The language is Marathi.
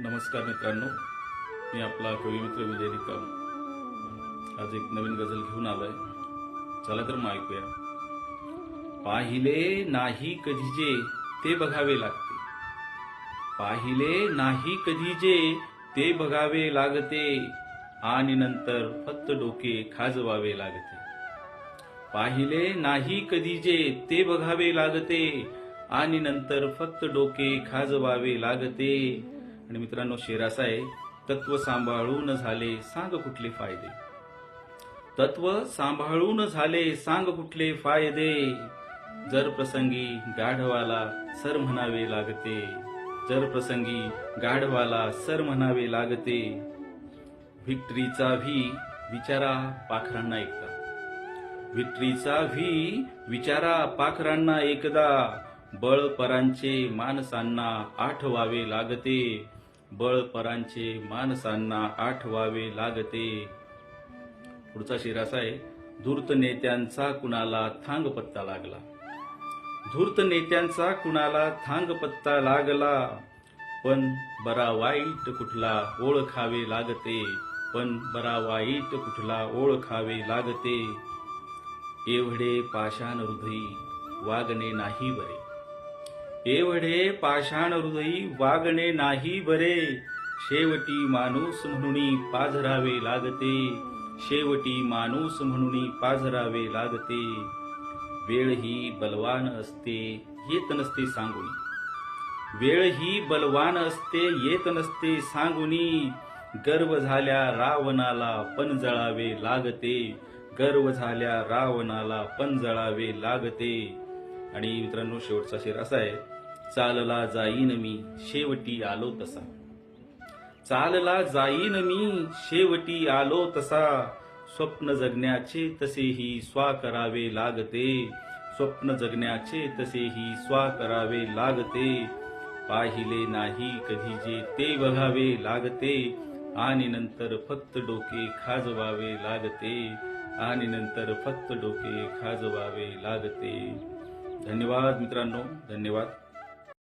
नमस्कार मित्रांनो. मी आपला कविमित्र विजय निकम. आज एक नवीन गझल घेऊन आलोय. चला तर मग ऐकूया. पाहिले नाही कधी जे ते बघावे लागते. पाहिले नाही कधी जे ते बघावे लागते. आणि नंतर फक्त डोके खाजवावे लागते. पाहिले नाही कधी जे ते बघावे लागते. आणि नंतर फक्त डोके खाजवावे लागते. आणि मित्रांनो शेर आहे तत्व सांभाळून झाले सांग कुठले फायदे? तत्व सांभाळून झाले सांग कुठले फायदे? जर प्रसंगी गाढवाला सर म्हणावे लागते जर प्रसंगी गाढवाला सर म्हणावे लागते व्हिक्टरीचा व्ही विचारा पाखरांना एकदा. व्हिक्टरीचा व्ही विचारा पाखरांना एकदा. बळपरांचे माणसांना आठवावे लागते. बळपरांचे माणसांना आठवावे लागते. पुढचा शेर असा आहे धूर्त नेत्यांचा कुणाला थांग पत्ता लागला? धूर्त नेत्यांचा कुणाला थांग पत्ता लागला? पण बरा वाईट कुठला ओळखावे लागते? पण बरा वाईट कुठला ओळखावे लागते? एवढे पाषाण हृदयी वागणे नाही बरे. एवढे पाषाण हृदयी वागणे नाही बरे. शेवटी माणूस म्हणून पाझरावे लागते. शेवटी माणूस म्हणून पाझरावे लागते. वेळ ही बलवान असते येत नसते सांगून. वेळ ही बलवान असते येत नसते सांगुनी. गर्व झाल्या रावणाला पण जळावे लागते. गर्व झाल्या रावणाला पण जळावे लागते. आणि मित्रांनो शेवटचा शेर असा आहे चालला जाईन मी शेवटी आलो तसा. चालला जाईन मी शेवटी आलो तसा. स्वप्न जगण्याचे तसेही स्वा करावे लागते. स्वप्न जगण्याचे तसेही स्वा करावे लागते. पाहिले नाही कधी जे ते बघावे लागते. आणि नंतर फक्त डोके खाजवावे लागते. आणि नंतर फक्त डोके खाजवावे लागते. धन्यवाद मित्रांनो धन्यवाद.